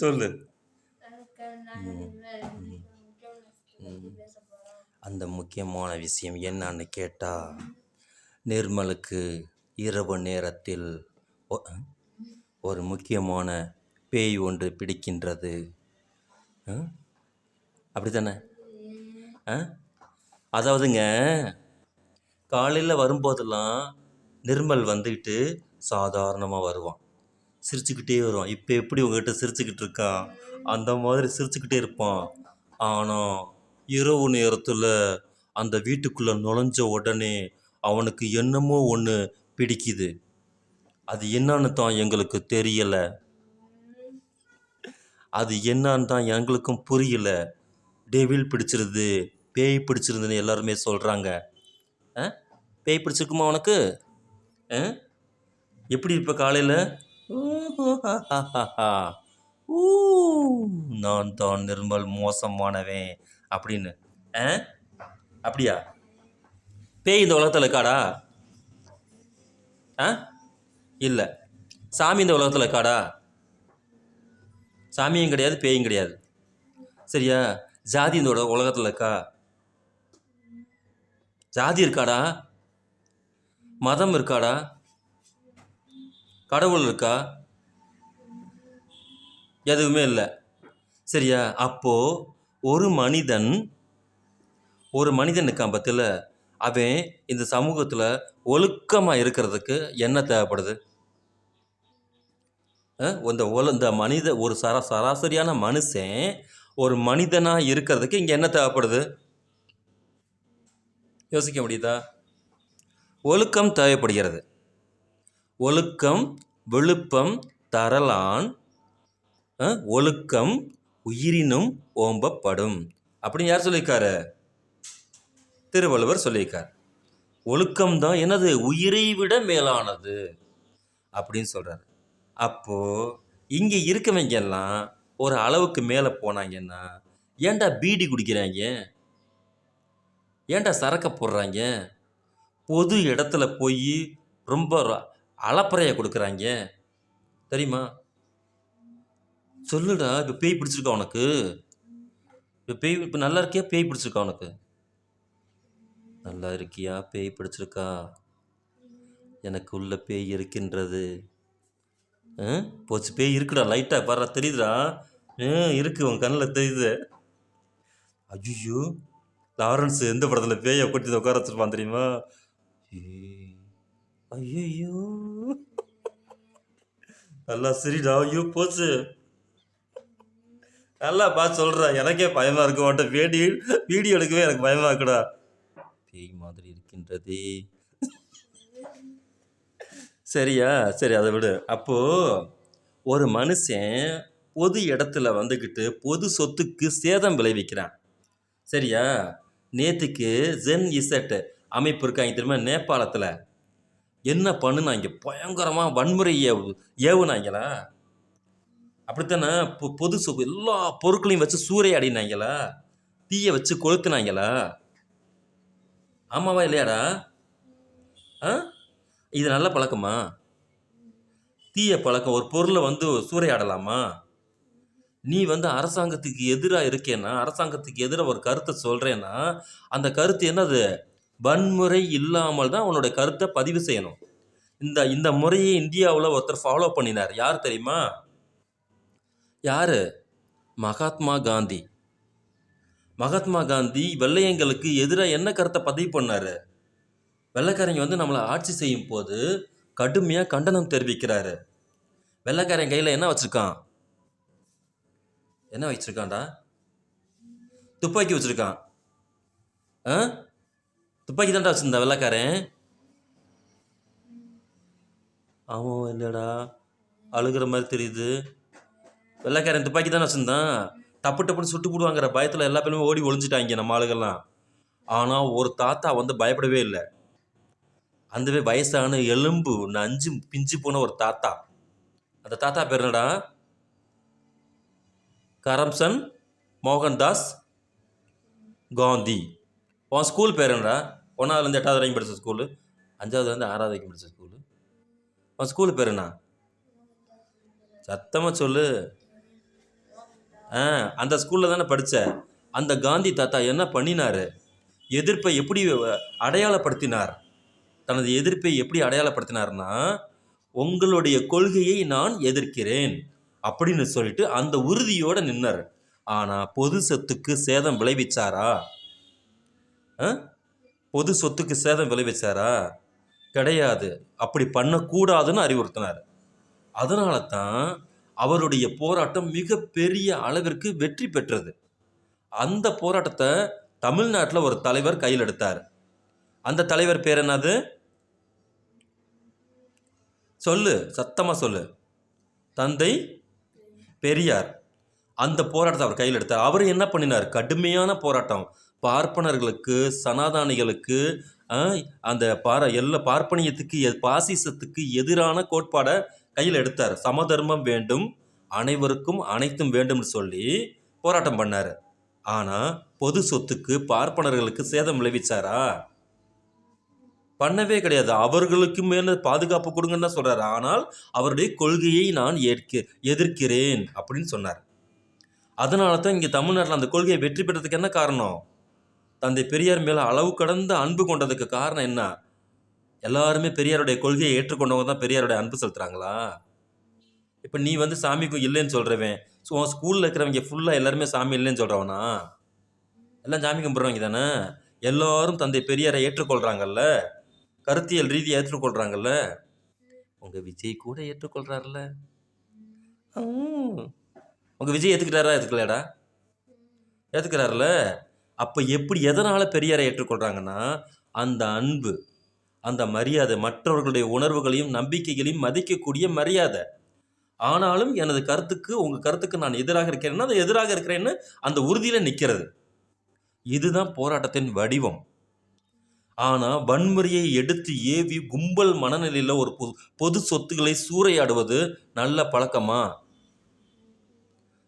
சொல்லு. அந்த முக்கியமான விஷயம் என்னன்னு கேட்டா நிர்மலுக்கு இரவு நேரத்தில் ஒரு முக்கியமான பேய் ஒன்று பிடிக்கின்றது. அப்படி அப்படித்தானே? ஆ அதாவதுங்க காலையில் வரும்போதெல்லாம் நிர்மல் வந்துக்கிட்டு சாதாரணமாக வருவான். சிரிச்சுக்கிட்டே வரும். இப்போ எப்படி உங்ககிட்ட சிரிச்சுக்கிட்டு இருக்கான் அந்த மாதிரி சிரிச்சுக்கிட்டே இருப்பான். ஆனால் இரவு நேரத்தில் அந்த வீட்டுக்குள்ளே நுழைஞ்ச உடனே அவனுக்கு என்னமோ ஒன்று பிடிக்குது. அது என்னன்னு தான் எங்களுக்கு தெரியலை. அது என்னன்னு தான் எங்களுக்கும் புரியல. டெவில் பிடிச்சிருது பேய் பிடிச்சிருதுன்னு எல்லாருமே சொல்கிறாங்க ஆ? பேய் பிடிச்சிருக்குமா உனக்கு? ஆ? எப்படி இப்போ காலையில்? ஊ நான் தான் நிர்மல் மோசமானவன் அப்படின்னு ஆ? அப்படியா? பேய் இந்த உலகத்தில் இருக்காடா? ஆ? இல்லை. சாமி இந்த உலகத்தில் இருக்காடா? சாமியும் கிடையாது பேயும் கிடையாது. சரியா? ஜாதி இந்த உலகத்தில் இருக்கா? ஜாதி இருக்காடா? மதம் இருக்காடா? கடவுள் இருக்கா? எதுவுமே இல்லை. சரியா? அப்போது ஒரு மனிதன் ஒரு மனிதன் இருக்கான் பத்தில் அவன் இந்த சமூகத்தில் ஒழுக்கமாக இருக்கிறதுக்கு என்ன தேவைப்படுது? இந்த ஒல இந்த மனித ஒரு சரா சராசரியான மனுஷன் ஒரு மனிதனாக இருக்கிறதுக்கு இங்கே என்ன தேவைப்படுது? யோசிக்க முடியுதா? ஒழுக்கம் தேவைப்படுகிறது. ஒழுக்கம் விழுப்பம் தரலான் ஒழுக்கம் உயிரினும் ஓம்பப்படும். அப்படின்னு யார் சொல்லியிருக்காரு? திருவள்ளுவர் சொல்லியிருக்கார். ஒழுக்கம் தான் என்னது? உயிரை விட மேலானது அப்படின்னு சொல்கிறாரு அப்போது இங்கே இருக்கவங்க எல்லாம் ஒரு அளவுக்கு மேலே போனாங்கன்னா ஏன்டா பீடி குடிக்கிறாங்க? ஏன்டா சரக்க போடுறாங்க? பொது இடத்துல போய் ரொம்ப அளப்பறையை அலப்பறையை கொடுக்குறாங்க. தெரியுமா? சொல்லுடா இப்போ பேய் பிடிச்சிருக்கா உனக்கு? இப்போ பேய் இப்போ நல்லா இருக்கியா? பேய் பிடிச்சிருக்கா உனக்கு? நல்லா இருக்கியா? பேய் பிடிச்சிருக்கா? எனக்கு உள்ள பேய் இருக்கின்றது. ஆ? போச்சு பேய் இருக்குடா லைட்டாக பாரு தெரியுதுடா. ஆ இருக்கு உன் கண்ணில் தெரியுது. ஐயோ லாரன்ஸ் எந்த படத்தில் பேயை கொட்டி உட்கார வச்சிருப்பான் தெரியுமா? ஐயோ நல்லா சரிடா ஐயோ போச்சு. நல்லா பார்த்து சொல்கிறா எனக்கே பயமாக இருக்க மாட்டேன் வீடியோ வீடியோ எடுக்கவே எனக்கு பயமாக இருக்குடா. பேய் மாதிரி இருக்கின்றதே. சரியா? சரி அதை விடு. அப்போ ஒரு மனுஷன் பொது இடத்துல வந்துக்கிட்டு பொது சொத்துக்கு சேதம் விளைவிக்கிறான். சரியா? நேத்துக்கு ஜென் இசட் அமைப்பு இருக்காங்க தெரியுமா? நேபாளத்தில். என்ன பண்ணுனாங்க பயங்கரமாக வன்முறை ஏவு ஏவுனாங்களா அப்படித்தானே பொ- பொது சொ எல்லா பொருட்களையும் வச்சு சூறையாடினாங்களா தீயை வச்சு கொளுத்துனாங்களா ஆமாவா இல்லையாடா? ஆ? இது நல்ல பழக்கமா? தீய பழக்கம் ஒரு பொருளை வந்து சூறையாடலாமா? நீ வந்து அரசாங்கத்துக்கு எதிராக இருக்கேன்னா அரசாங்கத்துக்கு எதிராக ஒரு கருத்தை சொல்கிறேன்னா அந்த கருத்து என்னது? வன்முறை இல்லாமல் தான் அவனோட கருத்தை பதிவு செய்யணும். இந்த இந்த முறையை இந்தியாவில் ஒருத்தர் ஃபாலோ பண்ணினார். யார் தெரியுமா? யார்? மகாத்மா காந்தி. மகாத்மா காந்தி வெள்ளையங்களுக்கு எதிராக என்ன கருத்தை பதிவு பண்ணார்? வெள்ளைக்காரங்க வந்து நம்மளை ஆட்சி செய்யும் போது கடுமையாக கண்டனம் தெரிவிக்கிறாரு. வெள்ளைக்காரன் கையில் என்ன வச்சுருக்கான்? என்ன வச்சுருக்கான்டா? துப்பாக்கி வச்சுருக்கான். ஆ? துப்பாக்கி தான்டா வச்சிருந்தா வெள்ளக்காரன். ஆமாம் இல்லைடா. அழுகிற மாதிரி தெரியுது. வெள்ளைக்காரன் துப்பாக்கி தானே வச்சிருந்தான். டப்பு டப்புன்னு சுட்டு போடுவாங்கிற பயத்தில் எல்லா பேருமே ஓடி ஒளிஞ்சிட்டாங்க நம்ம ஆளுகள்லாம். ஆனால் ஒரு தாத்தா வந்து பயப்படவே இல்லை. அந்த வயசான எலும்பு நஞ்சு பிஞ்சு போன ஒரு தாத்தா. அந்த தாத்தா பேர் என்னடா? கரம்சன் மோகன்தாஸ் காந்தி. உன் ஸ்கூல் பேர் ஒன்றாவதுலேருந்து எட்டாவது வரைக்கும் படித்த ஸ்கூலு அஞ்சாவதுலேருந்து ஆறாவது வரைக்கும் படித்த ஸ்கூலு உன் ஸ்கூல் பேர் என்ன? சத்தமாக சொல்லு. ஆ அந்த ஸ்கூலில் தானே படித்த அந்த காந்தி தாத்தா என்ன பண்ணினார்? எதிர்ப்பை எப்படி அடையாளப்படுத்தினார்? தனது எதிர்ப்பை எப்படி அடையாளப்படுத்தினார்னா உங்களுடைய கொள்கையை நான் எதிர்க்கிறேன் அப்படின்னு சொல்லிட்டு அந்த உறுதியோடு நின்னார். ஆனால் பொது சொத்துக்கு சேதம் விளைவிச்சாரா? பொது சொத்துக்கு சேதம் விளைவிச்சாரா? கிடையாது. அப்படி பண்ணக்கூடாதுன்னு அறிவுறுத்தினார். அதனால தான் அவருடைய போராட்டம் மிகப்பெரிய அளவிற்கு வெற்றி பெற்றது. அந்த போராட்டத்தை தமிழ்நாட்டில் ஒரு தலைவர் கையில் எடுத்தார். அந்த தலைவர் பேர் என்னது? சொல்லு சத்தமாக சொல்லு. தந்தை பெரியார். அந்த போராட்டத்தை அவர் கையில் எடுத்தார். அவர் என்ன பண்ணினார்? கடுமையான போராட்டம். பார்ப்பனர்களுக்கு சனாதானிகளுக்கு அந்த பார எல்லா பார்ப்பனியத்துக்கு எ- பாசிசத்துக்கு எதிரான கோட்பாடை கையில் எடுத்தார். சமதர்மம் வேண்டும் அனைவருக்கும் அனைத்தும் வேண்டும்னு சொல்லி போராட்டம் பண்ணார். ஆனால் பொது சொத்துக்கு பார்ப்பனர்களுக்கு சேதம் விளைவிச்சாரா? பண்ணவே கிடையாது. அவர்களுக்கு மேல பாதுகாப்பு கொடுங்கன்னு தான் சொல்றாரு. ஆனால் அவருடைய கொள்கையை நான் ஏற்க எதிர்க்கிறேன் அப்படின்னு சொன்னார். அதனால தான் இங்கே தமிழ்நாட்டில் அந்த கொள்கையை வெற்றி பெற்றதுக்கு என்ன காரணம்? தந்தை பெரியார் மேலே அளவு கடந்த அன்பு கொண்டதுக்கு காரணம் என்ன? எல்லாருமே பெரியாருடைய கொள்கையை ஏற்றுக்கொண்டவங்க தான் பெரியாருடைய அன்பு செலுத்துறாங்களா? இப்போ நீ வந்து சாமிக்கும் இல்லைன்னு சொல்கிறவன் ஸோ உன் ஸ்கூலில் இருக்கிறவங்க ஃபுல்லாக எல்லாருமே சாமி இல்லைன்னு சொல்கிறவனா எல்லாம் சாமி கும்பிட்றவங்க தானே? எல்லாரும் தந்தை பெரியாரை ஏற்றுக்கொள்கிறாங்கல்ல கருத்தியல் ரீதியாக ஏற்றுக்கொள்கிறாங்கல்ல உங்கள் விஜய் கூட ஏற்றுக்கொள்கிறாருல்ல உங்கள் விஜய் ஏற்றுக்கிட்டாரா ஏற்றுக்கலையாடா ஏற்றுக்கிறாருல அப்போ எப்படி எதனால் பெரியாரை ஏற்றுக்கொள்கிறாங்கன்னா அந்த அன்பு அந்த மரியாதை மற்றவர்களுடைய உணர்வுகளையும் நம்பிக்கைகளையும் மதிக்கக்கூடிய மரியாதை. ஆனாலும் எனது கருத்துக்கு உங்கள் கருத்துக்கு நான் எதிராக இருக்கிறேன்னா அது எதிராக இருக்கிறேன்னு அந்த உறுதியில் நிற்கிறது இதுதான் போராட்டத்தின் வடிவம். ஆனால் வன்முறையை எடுத்து ஏவி கும்பல் மனநிலையில் ஒரு பொது பொது சொத்துக்களை சூறையாடுவது நல்ல பழக்கமா?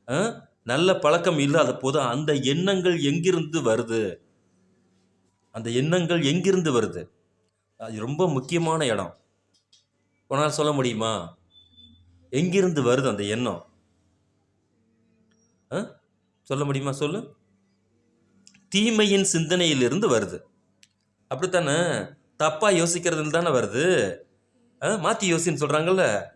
ஆ? நல்ல பழக்கம் இல்லாத போது அந்த எண்ணங்கள் எங்கிருந்து வருது? அந்த எண்ணங்கள் எங்கிருந்து வருது? அது ரொம்ப முக்கியமான இடம். உன்னால் சொல்ல முடியுமா? எங்கிருந்து வருது அந்த எண்ணம்? ஆ? சொல்ல முடியுமா? சொல்லு. தீமையின் சிந்தனையிலிருந்து வருது. அப்படித்தானே? தப்பாக யோசிக்கிறதுல தானே வருது? ஆ மாற்றி யோசின்னு சொல்கிறாங்கல்ல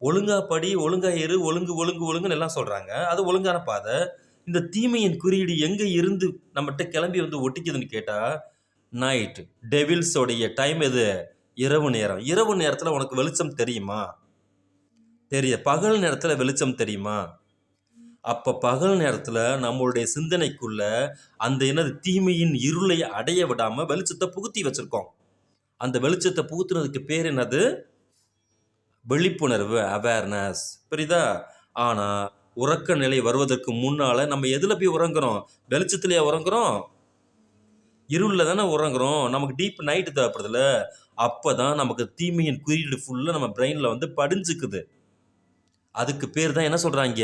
ஒழுங்கா படி ஒழுங்கா இரு ஒழுங்கு ஒழுங்கு ஒழுங்குன்னு எல்லாம் சொல்கிறாங்க அது ஒழுங்கான பாதை. இந்த தீமையின் குறியீடு எங்கே இருந்து நம்மகிட்ட கிளம்பி வந்து ஒட்டிக்குதுன்னு கேட்டால் நைட் டெவில்ஸோடைய டைம் எது? இரவு நேரம். இரவு நேரத்தில் உனக்கு வெளிச்சம் தெரியுமா? தெரிய பகல் நேரத்தில் வெளிச்சம் தெரியுமா? அப்போ பகல் நேரத்தில் நம்மளுடைய சிந்தனைக்குள்ள அந்த என்னது தீமையின் இருளை அடைய விடாமல் வெளிச்சத்தை புகுத்தி வச்சுருக்கோம். அந்த வெளிச்சத்தை புகுத்துனதுக்கு பேர் என்னது? விழிப்புணர்வு அவேர்னஸ் புரியுதா? ஆனால் உறக்க நிலை வருவதற்கு முன்னால் நம்ம எதில் போய் உறங்குறோம்? வெளிச்சத்துலையா உறங்குறோம். இருளில் தானே உறங்குறோம். நமக்கு டீப் நைட்டு தேவைப்படுதுல. அப்போ தான் நமக்கு தீமையின் குறியீடு ஃபுல்லாக நம்ம பிரெயினில் வந்து படிஞ்சுக்குது. அதுக்கு பேர் தான் என்ன சொல்கிறாங்க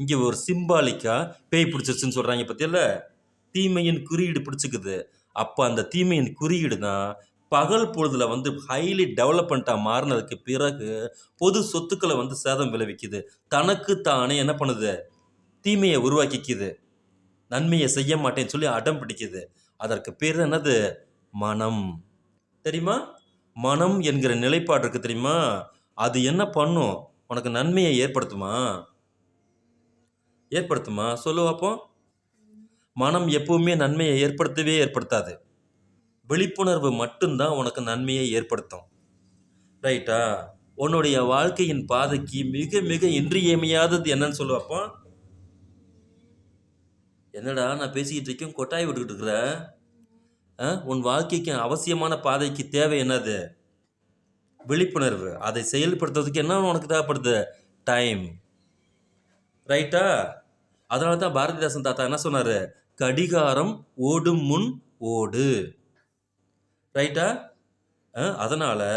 இங்கே ஒரு சிம்பாலிக்காக பேய் பிடிச்சிருச்சுன்னு சொல்கிறாங்க பற்றியில்ல தீமையின் குறியீடு பிடிச்சிக்குது. அப்போ அந்த தீமையின் குறியீடு தான் பகல் பொழுதுல வந்து ஹைலி டெவலப்மெண்ட்டாக மாறினதுக்கு பிறகு பொது சொத்துக்களை வந்து சேதம் விளைவிக்குது. தனக்கு தானே என்ன பண்ணுது? தீமையை உருவாக்கிக்குது. நன்மையை செய்ய மாட்டேன்னு சொல்லி அடம் பிடிக்குது. அதற்கு பேர் என்னது? மனம். தெரியுமா? மனம் என்கிற நிலைப்பாடு இருக்கு தெரியுமா? அது என்ன பண்ணும்? உனக்கு நன்மையை ஏற்படுத்துமா? ஏற்படுத்துமா? சொல்லு அப்போ மனம் எப்பவுமே நன்மையை ஏற்படுத்தவே ஏற்படுத்தாது. விழிப்புணர்வு மட்டும்தான் உனக்கு நன்மையை ஏற்படுத்தும். ரைட்டா? உன்னுடைய வாழ்க்கையின் பாதைக்கு மிக மிக இன்றியமையாதது என்னன்னு சொல்லுவப்போ என்னடா நான் பேசிக்கிட்டு இருக்கேன்? கொட்டாய் விட்டுக்கிட்டு இருக்கிற? ஆ? உன் வாழ்க்கைக்கு அவசியமான பாதைக்கு தேவை என்னது? விழிப்புணர்வு. அதை செயல்படுத்துறதுக்கு என்ன உனக்கு தேவைப்படுது? டைம். ரைட்டா? அதனால தான் பாரதிதாசன் தாத்தா என்ன சொன்னார்? கடிகாரம் ஓடும் முன் ஓடு. ரைட்டா அதனால்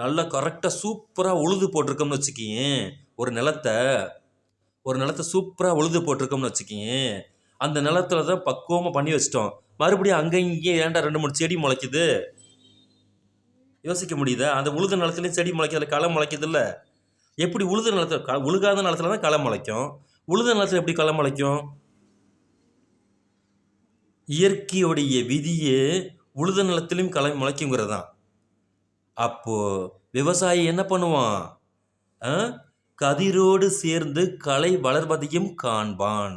நல்லா கரெக்டாக சூப்பராக உழுது போட்டிருக்கோம்னு வச்சுக்கியேன். ஒரு நிலத்தை ஒரு நிலத்தை சூப்பராக உழுது போட்டிருக்கோம்னு வச்சுக்கியேன். அந்த நிலத்துல தான் பக்குவமாக பண்ணி வச்சிட்டோம். மறுபடியும் அங்கே இங்கே ஏன்டா ரெண்டு மூணு செடி முளைக்குது? யோசிக்க முடியுதா? அந்த உழுத நிலத்துலையும் செடி முளைக்கிறதுல களை முளைக்குதுல்ல எப்படி உழுத நிலத்தில் க உழுகாத நிலத்துல தான் களை முளைக்கும். உழுத நிலத்தில் எப்படி களை முளைக்கும்? இயற்கையுடைய விதியே உழுத நிலத்திலையும் களை முளைக்குங்கிறது தான் அப்போது விவசாயி என்ன பண்ணுவான்? ஆ? கதிரோடு சேர்ந்து களை வளர்வதையும் காண்பான்.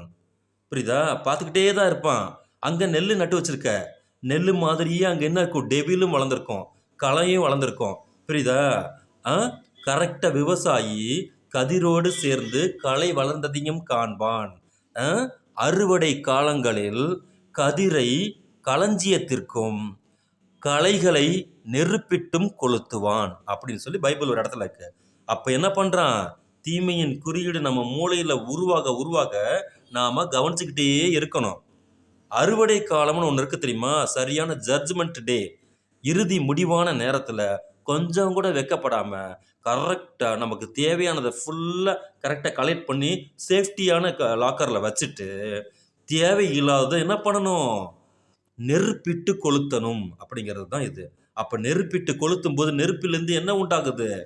புரியுதா? பார்த்துக்கிட்டே தான் இருப்பான். அங்கே நெல் நட்டு வச்சிருக்க. நெல் மாதிரியே அங்கே என்ன இருக்கும்? டெவிலும் வளர்ந்துருக்கும். களையும் வளர்ந்துருக்கும். புரியுதா? ஆ? கரெக்டாக விவசாயி கதிரோடு சேர்ந்து களை வளர்ந்ததையும் காண்பான். ஆ? அறுவடை காலங்களில் கதிரை களஞ்சியத்திற்கும் கலைகளை நெருப்பிட்டும் கொளுத்துவான் அப்படின்னு சொல்லி பைபிள் ஒரு இடத்துல இருக்கு. அப்போ என்ன பண்ணுறான் தீமையின் குறியீடு நம்ம மூளையில் உருவாக உருவாக நாம் கவனிச்சுக்கிட்டே இருக்கணும். அறுவடை காலம்னு ஒன்று இருக்கு தெரியுமா? சரியான ஜட்ஜ்மெண்ட் டே இறுதி முடிவான நேரத்தில் கொஞ்சம் கூட வெக்கப்படாமல் கரெக்டாக நமக்கு தேவையானதை ஃபுல்லாக கரெக்டாக கலெக்ட் பண்ணி சேஃப்டியான க லாக்கரில் வச்சுட்டு தேவையில்லாததை என்ன பண்ணணும்? நெருப்பிட்டு கொளுத்தணும் அப்படிங்கிறது தான் இது. அப்போ நெருப்பிட்டு கொளுத்தும் போது நெருப்பிலேருந்து என்ன உண்டாகுது?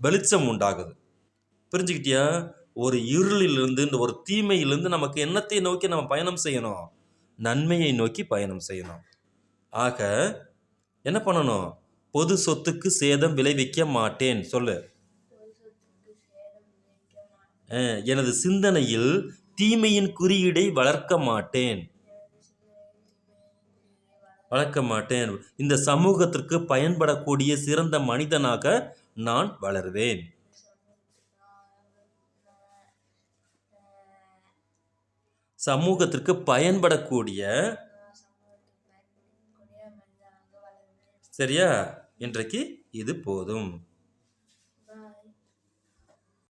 வெளிச்சம் உண்டாகுது. புரிஞ்சுக்கிட்டியா? ஒரு இருளிலிருந்து இந்த ஒரு தீமையிலிருந்து நமக்கு என்னத்தை நோக்கி நம்ம பயணம் செய்யணும். நன்மையை நோக்கி பயணம் செய்யணும். ஆக என்ன பண்ணணும்? பொது சொத்துக்கு சேதம் விளைவிக்க மாட்டேன். சொல்லு. எனது சிந்தனையில் தீமையின் குறியீடை வளர்க்க மாட்டேன். வளர்க்க மாட்டேன். இந்த சமூகத்திற்கு பயன்படக்கூடிய சிறந்த மனிதனாக நான் வளருவேன். சமூகத்திற்கு பயன்படக்கூடிய சரியா? இன்றைக்கு இது போதும்.